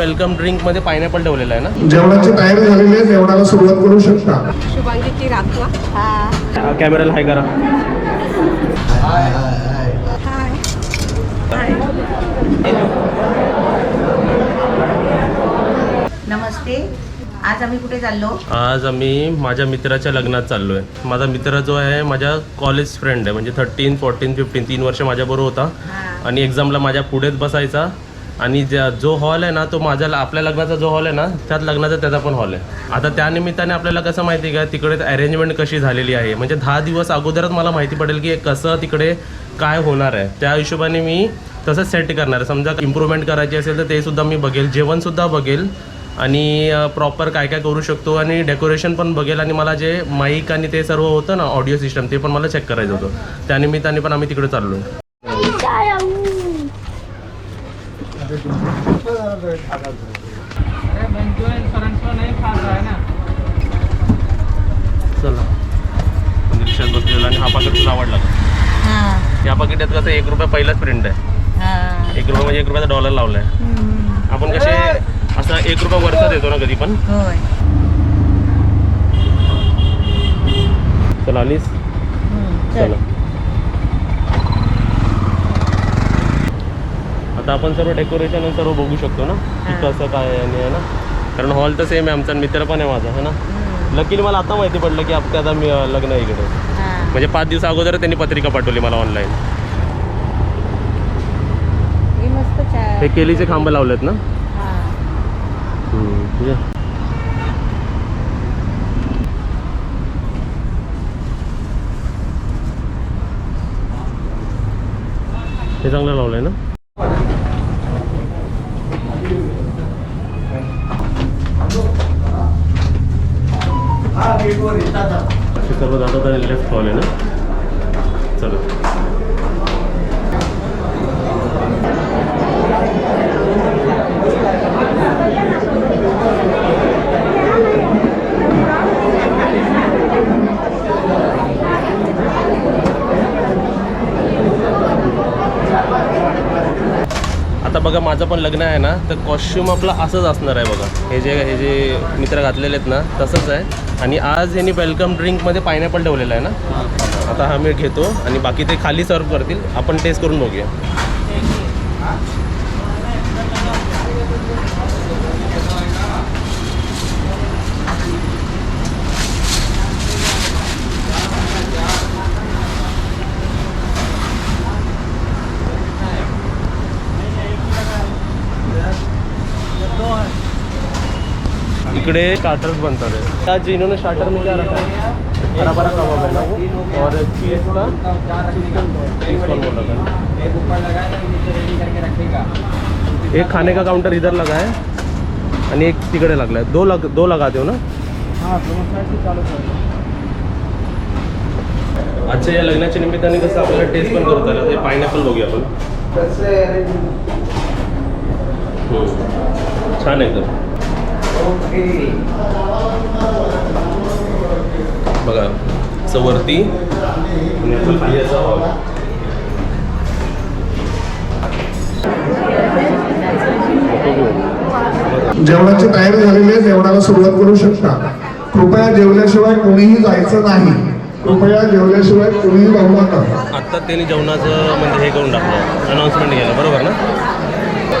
Welcome ड्रिंकमध्ये pineapple ठेवलेलं आहे ना? जेवणाची तयारी झालेली आहे जेवणाला सुरुवात करू शकता. राखवा. हा. कॅमेराला हाय करा. हाय. नमस्ते. आज आम्ही कुठे चाललो? आज आम्ही माझ्या मित्राच्या लग्नात चाललो आहे माझा मित्र जो आहे माझ्या कॉलेज फ्रेंड आहे. म्हणजे थर्टीन फोर्टीन फिफ्टीन तीन वर्ष माझ्याबरोबर होता. आणि एक्झामला माझ्या पुढेच बसायचा. आणि ज्या जो हॉल आहे ना तो माझ्या आपल्या लग्नाचा जो हॉल आहे ना त्यात लग्नाचा त्याचा पण हॉल आहे. आता त्या निमित्ताने आपल्याला कसं माहिती आहे का तिकडे अरेंजमेंट कशी झालेली आहे? म्हणजे दहा दिवस अगोदरच मला माहिती पडेल की कसं तिकडे काय होणार आहे. त्या हिशोबाने मी तसं सेट करणार आहे. समजा इम्प्रूव्हमेंट करायची असेल तर ते सुद्धा मी बघेल जेवणसुद्धा बघेल आणि प्रॉपर काय काय करू शकतो आणि डेकोरेशन पण बघेल आणि मला जे माईक आणि ते सर्व होतं ना ऑडिओ सिस्टम ते पण मला चेक करायचं होतं. त्यानिमित्ताने पण आम्ही तिकडे चाललो. चला. रिक्षात बसलेला आणि हा पाकिट तुला आवडला? या पाकिटात कसं एक रुपये पहिलाच प्रिंट आहे. एक रुपये म्हणजे एक रुपयाचा डॉलर लावलाय. आपण कसे असं एक रुपया वरचा देतो ना कधी पण. चला आलीस? चला. आता आपण सर्व डेकोरेशन आणि सर्व बघू शकतो ना की कसं काय आणि आहे ना. कारण हॉल तर सेम आहे आमचा मित्र पण आहे माझा है ना. लकीली मला आता माहिती पडलं की आपलं आता मी लग्न आहे इकडे. म्हणजे पाच दिवस अगोदर त्यांनी पत्रिका पाठवली मला ऑनलाईन हे मस्त केलीचे खांब लावलेत ना. हे चांगलं लावलंय ना असे सर्व जातात आणि लेफ्ट हॉल आहे ना चला आता पण लग्न आहे ना तर कॉस्ट्युम आपलं असंच असणार आहे बघा. हे जे हे जे मित्र घातलेले आहेत ना तसंच आहे. आणि आज यांनी वेलकम ड्रिंकमध्ये पायनॅपल ठेवलेलं आहे ना. आता हा मी घेतो आणि बाकी ते खाली सर्व करतील. आपण टेस्ट करून बघूया. इकडे स्टार्टर्स बनतात. है। आज इन्होंने स्टार्टर में क्या रखा है? हरा भरा कबाब है ना वो. और चीज़ का है. एक खाने का काउंटर इधर लगा है आणि एक तिकडे लागला है. दो लग दो लगा हो ना आजच्या या लग्नाच्या निमित्ताने कसं आपल्याला टेस्ट पण करता आलं ते पायनॅपल बघूया आपण. छान आहे बघा असं वरती आणि असं खाली असा hall. फोटो घेऊ. बघा. जेवणाची तयारी झालेली आहे जेवणाला सुरुवात करू शकता कृपया जेवल्याशिवाय कोणीही जायचं नाही कृपया जेवल्याशिवाय कोणीही जाऊ नका आत्ता त्यांनी जेवणाचं म्हणजे हे करून टाकलं अनाऊन्समेंट केलं बरोबर ना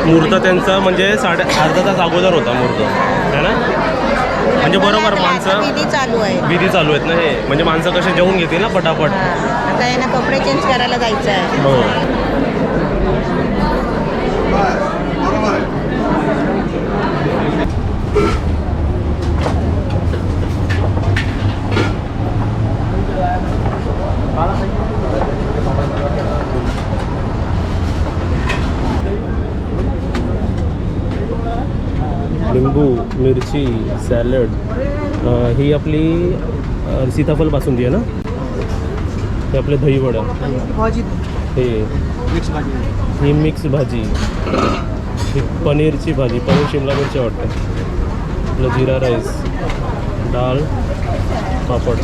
मुहूर्त त्यांचा म्हणजे साडे अर्धा तास अगोदर होता मुहूर्त. है ना? म्हणजे बरोबर माणसं विधी चालू आहे. विधी चालू आहेत ना हे. म्हणजे माणसं कसे जेवून घेतील ना पटापट. आता यांना कपडे चेंज करायला जायचं आहे हो. लिंबू मिरची सॅलड ही आपली अं, सीताफळ बासुंदी आहे ना? हे आपले दही वडा. हे. ही मिक्स भाजी. ही पनीरची भाजी. पनीर शिमला मिरची वाटतं. आपलं जिरा राईस डाळ पापड.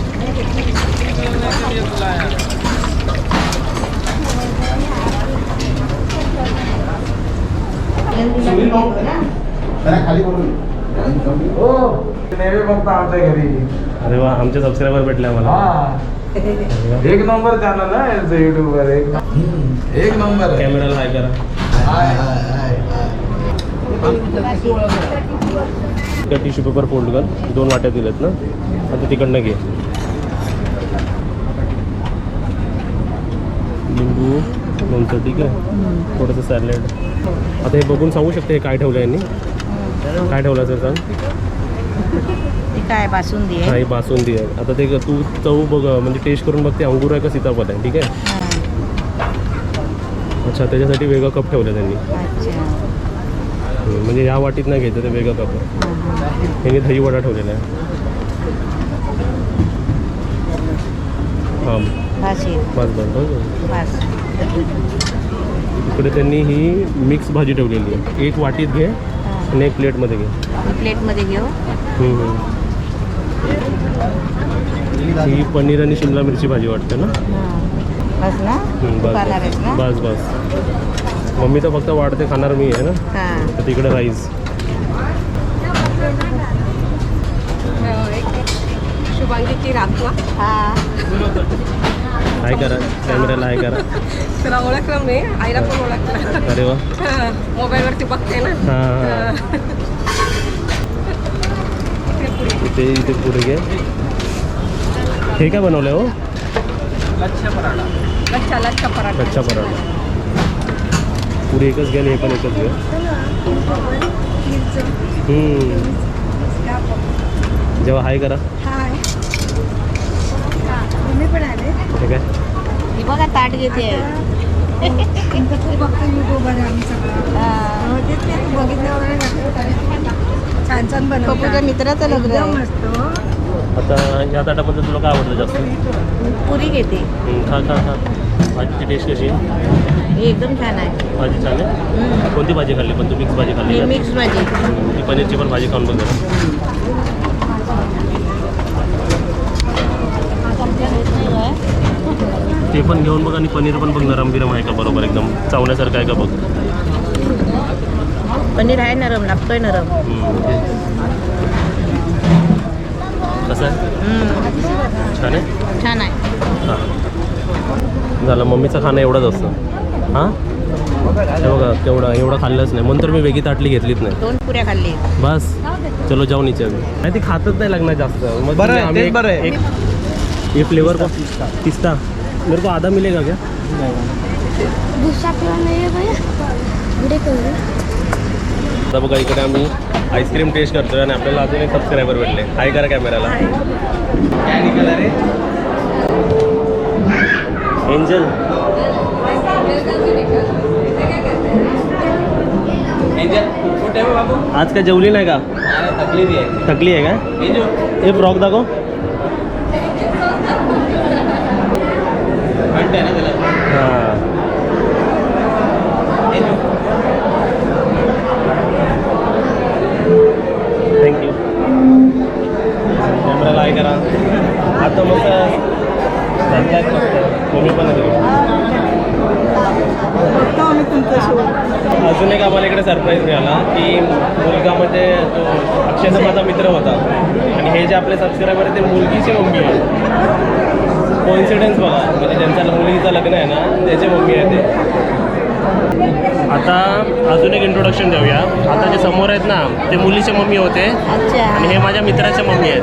हो. बघता आमच्या घरी. अरे वा आमचे सबस्क्रायबर भेटले आम्हाला हा. एक नंबर चॅनल आहे यांचं युट्यूब वर एक नंबर एक नंबर कॅमेराला हाय करा. हाय हाय हाय त्या टिश्यू पेपर फोल्ड कर. दोन वाट्या दिल्यात ना. आता तिकडनं घे. लिंबू लोणचं ठीक आहे? थोडंसं सॅलेड आता हे बघून सांगू शकते हे काय ठेवलं यांनी? काय ठेवलं असेल सांग? ती काय बासुंदी आहे? बासुंदी आहे. आता ते तू चव बघ म्हणजे टेस्ट करून बघते अंगूर आहे का सीताफळ आहे ठीक आहे. अच्छा त्याच्यासाठी वेगळा कप ठेवला त्यांनी. म्हणजे या वाटीत नाही घ्यायचं ते वेगळा कप आहे. हा, हा. यांनी दही वडा ठेवलेला आहे. हां. बस. बस इकडे त्यांनी ही मिक्स भाजी ठेवलेली आहे. एक वाटीत घे. आणि एक प्लेटमध्ये घे. प्लेटमध्ये घेऊ. ही पनीर आणि शिमला मिरची भाजी वाटते ना? हा. बस ना? बस बस. बस मम्मी तर फक्त वाढते खाणार मी आहे ना? हा. तर तिकडे राईस शुभांगीची राखवा हा. हाय करा कॅमेऱ्याला हाय करा. तुला ओळखलं मी आईला पण ओळखलं. अरे वा. मोबाईलवरती बघते ना. हाँ इथे इथे पुढे घे. हे काय बनवलं हो? लच्छा लच्छा पराठा. कच्चा पराठा. पुढे एकच घ्या आणि हे पण एकच घ्या हम्म. जेव्हा हाय करा. हाय तुम्ही पण आले. हे काय? ती बघा ताट घेते. तुमचं खूप बघते युट्यूबवर आम्ही सगळं तेच ते बघितल्यावर छान छान पप्पूच्या बनवतात मित्राचं लग्न एकदम आहे. मस्त हो. आता या ताटामध्ये तुला काय आवडलं जास्त? पुरी घेते. हम्म, खा खा खा. भाजीची टेस्ट कशी? आहे? ही एकदम छान आहे. भाजी छान आहे? हम्म. कोणती भाजी खाल्ली पण तू? मिक्स भाजी खाल्ली ही का? मिक्स भाजी. ती पनीरची पण भाजी खाऊन बघ जरा. ते पण घेऊन बघ आणि पनीर पण बघ नरम बिरम आहे का बरोबर एकदम? चावण्यासारखं आहे का बघ? पनीर आहे नरम लागतोय नरम. कसं आहे. छान आहे? छान आहे. हां. झालं मम्मीचं खाणं एवढंच असतं. हां? हे बघा तेवढं एवढं खाल्लंच नाही. म्हणून तर मी वेगळी ताटली घेतलीच नाही. दोन पुऱ्या खाल्ली. बस. चलो जाऊ नीचे अभी नाही ती खातच नाही लागणार जास्त. मग बरं एक- बरं आहे. एक- फ्लेवर का पिस्ता. मेरे को आधा मिलेगा क्या? दूसरा नहीं है भैया। कलर आता बघा इकडे आम्ही आईस्क्रीम टेस्ट करतोय आणि आपल्याला अजून एक सबस्क्रायबर भेटले. हाय करा कॅमेराला एंजल आज काय जेवली नाही का? थकली आहे. का हे फ्रॉक दाखव. हां. थँक्यू कॅमेराला हाय करा. आता मस्त पण तुमचा शो अजून एक आम्हाला इकडे सरप्राईज मिळाला की मुलगा म्हणजे तो अक्षयचा माझा मित्र होता. आणि हे जे आपले सबस्क्रायबर आहे ते मुलगीची मम्मी आहे कोइन्सिडन्स बघा. म्हणजे ज्यांच्या मुलगीचं लग्न आहे ना त्याची मम्मी आहे ते. आता अजून एक इंट्रोडक्शन देऊया. आता जे समोर आहेत ना ते मुलीचे मम्मी होते. अच्छा. आणि हे माझ्या मित्राच्या मम्मी आहेत.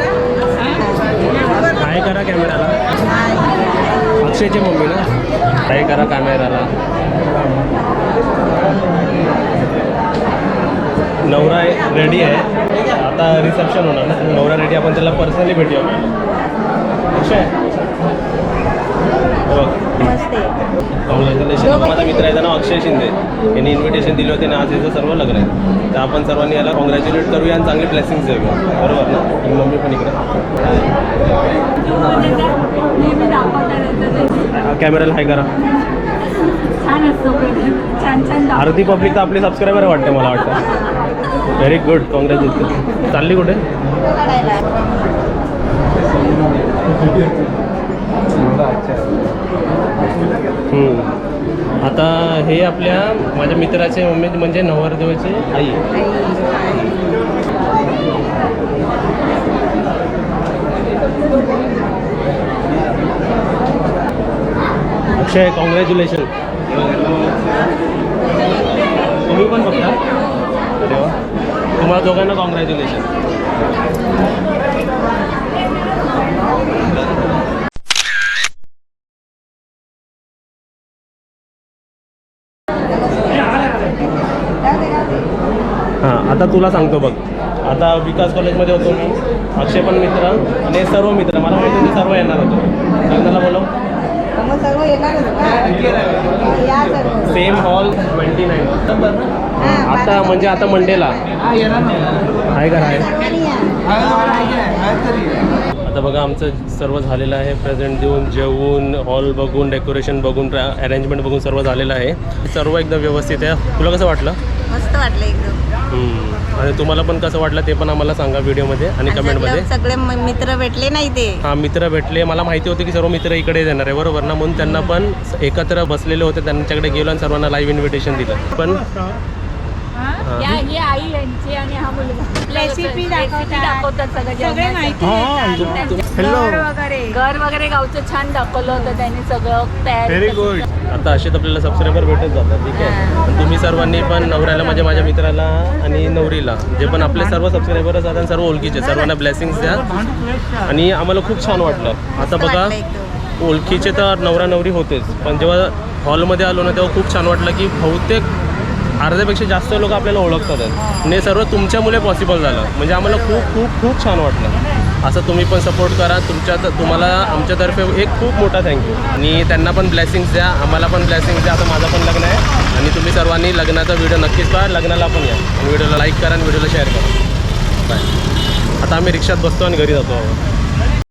हाय करा कॅमेराला अक्षयची मम्मी ना? हाय करा कॅमेराला नवरा रेडी आहे. आता रिसेप्शन होणार. ना नवरा रेडी आपण त्याला पर्सनली भेटूया. अक्षय. हे कॉंग्रॅच्युलेशन माझा मित्र आहे ना अक्षय शिंदे. यांनी इन्व्हिटेशन दिले होते आणि आज याचं सर्व लग्न आहे तर आपण सर्वांनी याला कॉंग्रॅच्युलेट करूया आणि चांगली ब्लेसिंग्स देऊया. बरोबर ना? ही मम्मी पण इकडे. कॅमेराला हाय करा. आरती पब्लिक तर आपली सबस्क्रायबर वाटते मला वाटतं. व्हेरी गुड कॉंग्रॅच्युलेशन चालली कुठे? हम्म. आता हे आपल्या माझ्या मित्राचे उमेद म्हणजे नवरदेवाचे आई. अक्षय कॉंग्रॅच्युलेशन तुम्ही पण बघता? अरे तुम्हाला दोघांना कॉंग्रॅच्युलेशन हां आता तुला सांगतो बघ. आता विकास कॉलेजमध्ये होतो मी. अक्षय पण मित्र आणि सर्व मित्र. मला माहिती होते. सर्व येणार होतो लग्नाला बोलव सेम हॉल ट्वेंटी नाईन आता म्हणजे आता मंडेला आहे का आहे आता बघा आमचं सर्व झालेलं आहे. प्रेझेंट देऊन जेवून हॉल बघून डेकोरेशन बघून अरेंजमेंट बघून सर्व झालेलं आहे. सर्व एकदम व्यवस्थित आहे. तुला कसं वाटलं? मस्त वाटलं एकदम. आणि तुम्हाला पण कसं वाटलं ते पण आम्हाला सांगा व्हिडिओमध्ये आणि आणि कमेंटमध्ये सगळे- मित्र भेटले नाही ते. हां मित्र भेटले. मला माहिती होती की सर्व मित्र इकडे येणार आहे. बरोबर ना? म्हणून त्यांना पण एकत्र बसलेले होते. त्यांच्याकडे गेलो आणि सर्वांना लाईव्ह इन्व्हिटेशन दिलं. पण. या ही आई यांची आणि हा मुलगा. रेसिपी दाखवतात. दाखवतात सगळं सगळे जेवणाचं. माहिती हां, देतात. तुम- घर वगैरे. घर वगैरे गावचं छान दाखवलं होतं त्यांनी सगळं तयार व्हेरी गुड आता असेच आपल्याला सबस्क्रायबर भेटत जातात ठीक आहे? तुम्ही सर्वांनी पण नवऱ्याला म्हणजे माझ्या मित्राला आणि नवरीला जे पण आपले सर्व सबस्क्रायबर्स आहेत आणि सर्व ओळखीचे सर्वांना ब्लेसिंग्स द्या. आणि आम्हाला खूप छान वाटलं. आता बघा. ओळखीचे तर नवरा नवरी होतेच पण जेव्हा हॉलमध्ये आलो ना तेव्हा खूप छान वाटलं की बहुतेक अर्ध्यापेक्षा जास्त लोक आपल्याला ओळखतात. आणि सर्व तुमच्यामुळे पॉसिबल झालं. म्हणजे आम्हाला खूप खूप खूप छान वाटलं. असं तुम्ही पण सपोर्ट करा. तुमच्या तुम्हाला आमच्यातर्फे एक खूप मोठा थँक्यू आणि त्यांना पण ब्लेसिंग्स द्या. आम्हाला पण ब्लेसिंग्स द्या. आता माझं पण लग्न आहे. आणि तुम्ही सर्वांनी लग्नाचा व्हिडिओ नक्कीच पहा. लग्नाला पण या. आणि व्हिडिओला लाईक करा आणि व्हिडिओला शेअर करा. बाय आता आम्ही रिक्षात बसतो आणि घरी जातो.